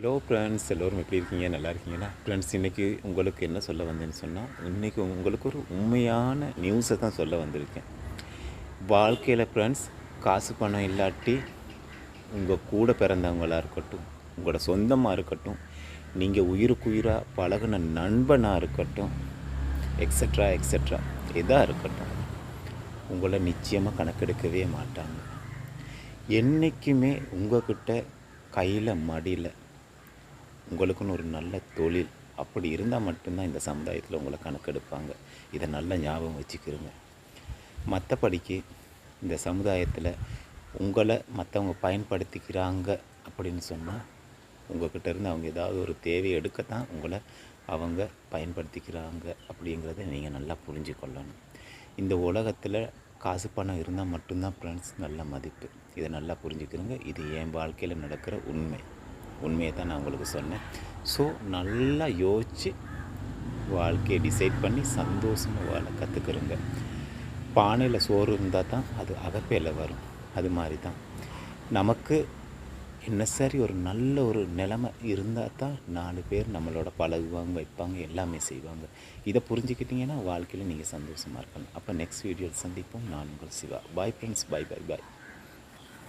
Hello friends எல்லோரும் எப்படி இருக்கீங்க? நல்லா இருக்கீங்களா? ஃப்ரெண்ட்ஸ் இன்றைக்கி உங்களுக்கு என்ன சொல்ல வந்தேன்னு சொன்னால் இன்றைக்கி உங்களுக்கு ஒரு உண்மையான நியூஸை தான் சொல்ல வந்திருக்கேன். வாழ்க்கையில் ஃப்ரெண்ட்ஸ் காசு பணம் இல்லாட்டி உங்கள் கூட பிறந்தவங்களாக இருக்கட்டும் உங்களோட சொந்தமாக இருக்கட்டும் நீங்கள் உயிருக்குயிராக பழகின நண்பனாக இருக்கட்டும் எக்ஸட்ரா எக்ஸட்ரா எதாக இருக்கட்டும் உங்களை நிச்சயமாக கணக்கெடுக்கவே மாட்டாங்க. என்றைக்குமே உங்ககிட்ட கையில் மடியில் உங்களுக்குன்னு ஒரு நல்ல தொழில். அப்படி இருந்தால் மட்டும்தான் இந்த சமுதாயத்தில் உங்களை கணக்கெடுப்பாங்க. இதை நல்ல ஞாபகம் வச்சுக்கிறோங்க மற்றபடிக்கு இந்த சமுதாயத்தில் உங்களை மற்றவங்க பயன்படுத்திக்கிறாங்க அப்படின்னு சொன்னால் உங்கள்கிட்ட இருந்து அவங்க ஏதாவது ஒரு தேவையை எடுக்கத்தான் உங்களை அவங்க பயன்படுத்திக்கிறாங்க அப்படிங்கிறத நீங்கள் நல்லா புரிஞ்சு கொள்ளணும். இந்த உலகத்தில் காசு பணம் இருந்தால் மட்டும்தான் ஃப்ரெண்ட்ஸ் நல்ல மதிப்பு. இதை நல்லா புரிஞ்சுக்கிறோங்க இது என் வாழ்க்கையில் நடக்கிற உண்மை. உண்மையை தான் நான் உங்களுக்கு சொன்னேன். ஸோ நல்லா யோசித்து வாழ்க்கையை டிசைட் பண்ணி சந்தோஷமாக வாழ கற்றுக்குறோங்க பானையில் சோறு இருந்தால் தான் அது அகப்பையில் வரும். அது மாதிரி தான். நமக்கு என்ன சரி ஒரு நல்ல ஒரு நிலைமை இருந்தால் தான் நாலு பேர் நம்மளோட பழகுவாங்க வைப்பாங்க எல்லாமே செய்வாங்க. இதை புரிஞ்சுக்கிட்டிங்கன்னா வாழ்க்கையில் நீங்கள் சந்தோஷமாக இருக்கணும் அப்போ நெக்ஸ்ட் வீடியோவில் சந்திப்போம். நான் உங்கள் சிவா. பாய் ஃப்ரெண்ட்ஸ் பாய் பாய் பாய்